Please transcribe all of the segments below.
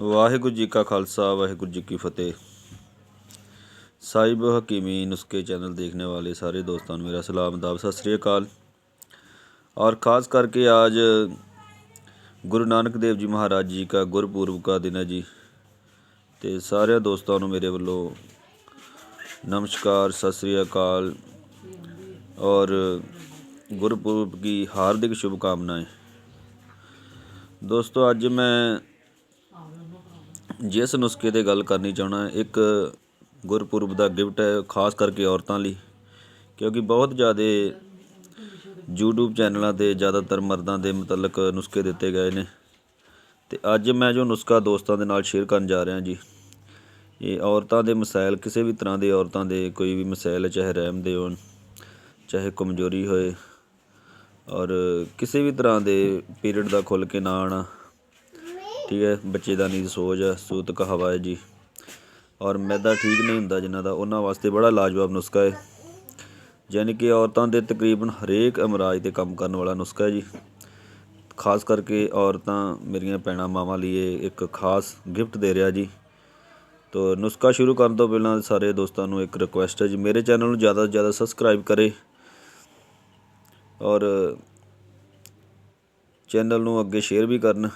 ਵਾਹਿਗੁਰੂ ਜੀ ਕਾ ਖਾਲਸਾ, ਵਾਹਿਗੁਰੂ ਜੀ ਕੀ ਫਤਿਹ। ਸਾਹਿਬ ਹਕੀਮੀ ਨੁਸਖੇ ਚੈਨਲ ਦੇਖਣ ਵਾਲੇ ਸਾਰੇ ਦੋਸਤਾਂ ਨੂੰ ਮੇਰਾ ਸਲਾਮ ਅਦਾਬ ਸਤਿ ਸ੍ਰੀ ਅਕਾਲ। ਔਰ ਖਾਸ ਕਰਕੇ आज ਗੁਰੂ ਨਾਨਕ ਦੇਵ ਜੀ ਮਹਾਰਾਜ ਜੀ ਦਾ ਗੁਰਪੂਰਬ ਦਾ ਦਿਨ ਹੈ ਜੀ। ਤੇ ਸਾਰੇ ਦੋਸਤਾਂ ਨੂੰ ਮੇਰੇ ਵੱਲੋਂ ਨਮਸਕਾਰ, ਸਤਿ ਸ੍ਰੀ ਅਕਾਲ। ਔਰ ਗੁਰਪੂਰਬ ਦੀ ਹਾਰਦਿਕ ਸ਼ੁਭਕਾਮਨਾएं ਦੋਸਤੋ, ਅੱਜ ਮੈਂ ਜਿਸ ਨੁਸਖੇ ਤੇ ਗੱਲ ਕਰਨੀ ਚਾਹੁੰਦਾ ਇੱਕ ਗੁਰਪੁਰਬ ਦਾ ਗਿਫਟ ਹੈ, ਖਾਸ ਕਰਕੇ ਔਰਤਾਂ ਲਈ, ਕਿਉਂਕਿ ਬਹੁਤ ਜ਼ਿਆਦਾ ਯੂਟਿਊਬ ਚੈਨਲਾਂ ਤੇ ਜ਼ਿਆਦਾਤਰ ਮਰਦਾਂ ਦੇ ਮੁਤਲਕ ਨੁਸਖੇ ਦਿੱਤੇ ਗਏ ਨੇ। ਅਤੇ ਅੱਜ ਮੈਂ ਜੋ ਨੁਸਖਾ ਦੋਸਤਾਂ ਦੇ ਨਾਲ ਸ਼ੇਅਰ ਕਰਨ ਜਾ ਰਿਹਾ ਜੀ, ਇਹ ਔਰਤਾਂ ਦੇ ਮਸਾਇਲ ਕਿਸੇ ਵੀ ਤਰ੍ਹਾਂ ਦੇ ਔਰਤਾਂ ਦੇ ਕੋਈ ਵੀ ਮਸਾਇਲ ਚਾਹੇ ਰਹਿਮ ਦੇ ਹੋਣ, ਚਾਹੇ ਕਮਜ਼ੋਰੀ ਹੋਏ, ਔਰ ਕਿਸੇ ਵੀ ਤਰ੍ਹਾਂ ਦੇ ਪੀਰੀਅਡ ਦਾ ਖੁੱਲ ਕੇ ਨਾ ਆਉਣਾ ਠੀਕ ਹੈ, ਬੱਚੇ ਦਾ ਨੀਂਦ ਸੋਜ ਹੈ, ਸੂਤਕ ਹਵਾ ਹੈ ਜੀ। ਔਰ ਮੈਦਾ ਠੀਕ ਨਹੀਂ ਹੁੰਦਾ ਜਿਨ੍ਹਾਂ ਦਾ, ਉਹਨਾਂ ਵਾਸਤੇ ਬੜਾ ਲਾਜਵਾਬ ਨੁਸਖਾ ਹੈ। ਯਾਨੀ ਕਿ ਔਰਤਾਂ ਦੇ ਤਕਰੀਬਨ ਹਰੇਕ ਅਮਰਾਜ ਤੇ ਕੰਮ ਕਰਨ ਵਾਲਾ ਨੁਸਖਾ ਹੈ ਜੀ। ਖਾਸ ਕਰਕੇ ਔਰਤਾਂ ਮੇਰੀਆਂ ਭੈਣਾਂ ਮਾਵਾਂ ਲਈ ਇਹ ਇੱਕ ਖਾਸ ਗਿਫਟ ਦੇ ਰਿਹਾ ਜੀ। ਤੋ ਨੁਸਖਾ ਸ਼ੁਰੂ ਕਰਨ ਤੋਂ ਪਹਿਲਾਂ ਸਾਰੇ ਦੋਸਤਾਂ ਨੂੰ ਇੱਕ ਰਿਕੁਐਸਟ ਹੈ ਜੀ, ਮੇਰੇ ਚੈਨਲ ਨੂੰ ਜ਼ਿਆਦਾ ਤੋਂ ਜ਼ਿਆਦਾ ਸਬਸਕ੍ਰਾਈਬ ਕਰੇ। ਔਰ ਚੈਨਲ ਨੂੰ ਅੱਗੇ ਸ਼ੇਅਰ ਵੀ ਕਰਨ।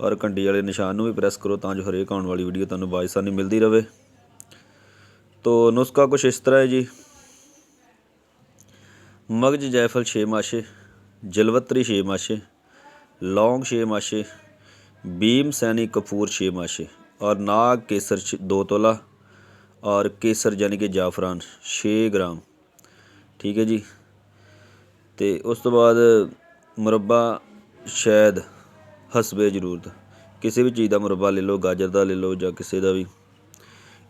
ਔਰ ਘੰਟੀ ਵਾਲੇ ਨਿਸ਼ਾਨ ਨੂੰ ਵੀ ਪ੍ਰੈਸ ਕਰੋ ਤਾਂ ਜੋ ਹਰੇਕ ਆਉਣ ਵਾਲੀ ਵੀਡੀਓ ਤੁਹਾਨੂੰ ਬਾਇਸਾਨੀ ਮਿਲਦੀ ਰਹੇ ਤੋ ਨੁਸਖਾ ਕੁਛ ਇਸ ਤਰ੍ਹਾਂ ਹੈ ਜੀ। ਮਗਜ ਜਾਇਫਲ 6 ਮਾਸ਼ੇ, ਜਲਵਤਰੀ 6 ਮਾਸ਼ੇ, ਲੌਂਗ 6 ਮਾਸ਼ੇ ਬੀਮ ਸੈਨੀ ਕਪੂਰ 6 ਮਾਸ਼ੇ ਔਰ ਨਾਗ ਕੇਸਰ 2 ਤੋਲਾ ਔਰ ਕੇਸਰ ਯਾਨੀ ਕਿ ਜਾਫਰਾਨ 6 ਗ੍ਰਾਮ। ਠੀਕ ਹੈ ਜੀ। ਤੇ ਉਸ ਤੋਂ ਬਾਅਦ ਮੁਰੱਬਾ ਸ਼ਾਇਦ ਹਸਬੇ ਜ਼ਰੂਰਤ ਕਿਸੇ ਵੀ ਚੀਜ਼ ਦਾ ਮੁਰੱਬਾ ਲੈ ਲਓ, ਗਾਜਰ ਦਾ ਲੈ ਲਓ ਜਾਂ ਕਿਸੇ ਦਾ ਵੀ।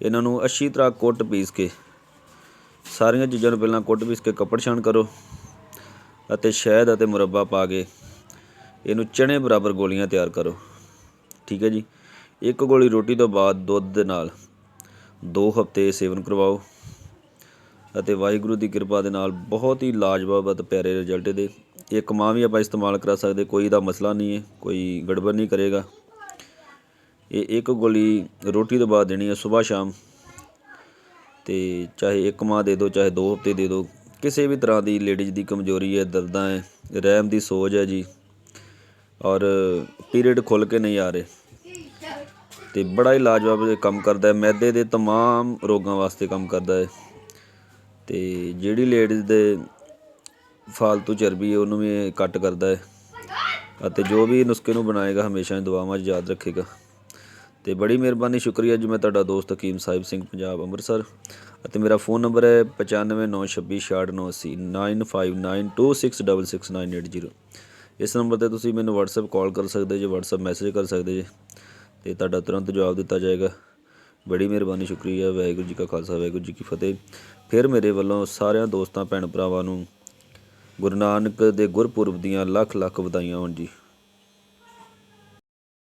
ਇਹਨਾਂ ਨੂੰ ਅੱਛੀ ਤਰ੍ਹਾਂ ਕੁੱਟ ਪੀਸ ਕੇ, ਸਾਰੀਆਂ ਚੀਜ਼ਾਂ ਨੂੰ ਪਹਿਲਾਂ ਕੁੱਟ ਪੀਸ ਕੇ ਕੱਪੜ ਛਾਣ ਕਰੋ ਅਤੇ ਸ਼ਹਿਦ ਅਤੇ ਮੁਰੱਬਾ ਪਾ ਕੇ ਇਹਨੂੰ ਚਣੇ ਬਰਾਬਰ ਗੋਲੀਆਂ ਤਿਆਰ ਕਰੋ। ਠੀਕ ਹੈ ਜੀ? ਇੱਕ ਗੋਲੀ ਰੋਟੀ ਤੋਂ ਬਾਅਦ ਦੁੱਧ ਦੇ ਨਾਲ 2 ਹਫ਼ਤੇ ਸੇਵਨ ਕਰਵਾਓ ਅਤੇ ਵਾਹਿਗੁਰੂ ਦੀ ਕਿਰਪਾ ਦੇ ਨਾਲ ਬਹੁਤ ਹੀ ਲਾਜਵਾਬ ਅਤੇ ਪਿਆਰੇ ਰਿਜ਼ਲਟ ਦੇ ਇੱਕ ਮਾਂ ਵੀ ਆਪਾਂ ਇਸਤੇਮਾਲ ਕਰਾ ਸਕਦੇ ਕੋਈ ਦਾ ਮਸਲਾ ਨਹੀਂ ਹੈ ਕੋਈ ਗੜਬੜ ਨਹੀਂ ਕਰੇਗਾ ਇਹ ਇੱਕ ਗੋਲੀ ਰੋਟੀ ਤੋਂ ਬਾਅਦ ਦੇਣੀ ਹੈ ਸਵੇਰ ਸ਼ਾਮ ਤੇ ਚਾਹੇ ਇੱਕ ਮਾਹ ਦੇ ਦਿਓ ਚਾਹੇ ਦੋ ਹਫ਼ਤੇ ਦੇ ਦਿਓ ਕਿਸੇ ਵੀ ਤਰ੍ਹਾਂ ਦੀ ਲੇਡੀਜ਼ ਦੀ ਕਮਜ਼ੋਰੀ ਹੈ ਦਰਦਾਂ ਹੈ ਰਹਿਮ ਦੀ ਸੋਜ ਹੈ ਜੀ ਔਰ ਪੀਰੀਅਡ ਖੁੱਲ ਕੇ ਨਹੀਂ ਆ ਰਹੇ ਤੇ ਬੜਾ ਹੀ ਲਾਜਵਾਬ ਇਹ ਕੰਮ ਕਰਦਾ ਹੈ ਮੈਦੇ ਦੇ तमाम ਰੋਗਾਂ ਵਾਸਤੇ ਕੰਮ ਕਰਦਾ ਹੈ ਤੇ ਜਿਹੜੀ ਲੇਡੀਜ਼ ਦੇ ਫਾਲਤੂ ਚਰਬੀ ਹੈ, ਉਹਨੂੰ ਵੀ ਇਹ ਕੱਟ ਕਰਦਾ ਹੈ। ਅਤੇ ਜੋ ਵੀ ਨੁਸਖੇ ਨੂੰ ਬਣਾਏਗਾ, ਹਮੇਸ਼ਾ ਦੁਆਵਾਂ 'ਚ ਯਾਦ ਰੱਖੇਗਾ। ਤੇ ਬੜੀ ਮਿਹਰਬਾਨੀ, ਸ਼ੁਕਰੀਆ ਜੀ, ਮੈਂ ਤੁਹਾਡਾ ਦੋਸਤ ਹਕੀਮ ਸਾਹਿਬ ਸਿੰਘ, ਪੰਜਾਬ ਅੰਮ੍ਰਿਤਸਰ। ਅਤੇ ਮੇਰਾ ਫੋਨ ਨੰਬਰ ਹੈ 9596266980 9592666980 ਇਸ ਨੰਬਰ ਤੇ ਤੁਸੀਂ ਮੈਨੂੰ WhatsApp ਕਾਲ ਕਰ ਸਕਦੇ ਜੇ, WhatsApp ਮੈਸੇਜ ਕਰ ਸਕਦੇ ਜੇ। ਤੇ ਤੁਹਾਡਾ ਤੁਰੰਤ ਜਵਾਬ ਦਿੱਤਾ ਜਾਏਗਾ। ਬੜੀ ਮਿਹਰਬਾਨੀ, ਸ਼ੁਕਰੀਆ। ਵਾਹਿਗੁਰੂ ਜੀ ਕਾ ਖਾਲਸਾ, ਵਾਹਿਗੁਰੂ ਜੀ ਕੀ ਫਤਿਹ। ਫਿਰ ਮੇਰੇ ਵੱਲੋਂ ਸਾਰਿਆਂ ਦੋਸਤਾਂ ਭੈਣ ਭਰਾਵਾਂ ਨੂੰ ਗੁਰੂ ਨਾਨਕ ਦੇ ਗੁਰਪੁਰਬ ਦੀਆਂ ਲੱਖ ਲੱਖ ਵਧਾਈਆਂ ਹੋਣ ਜੀ।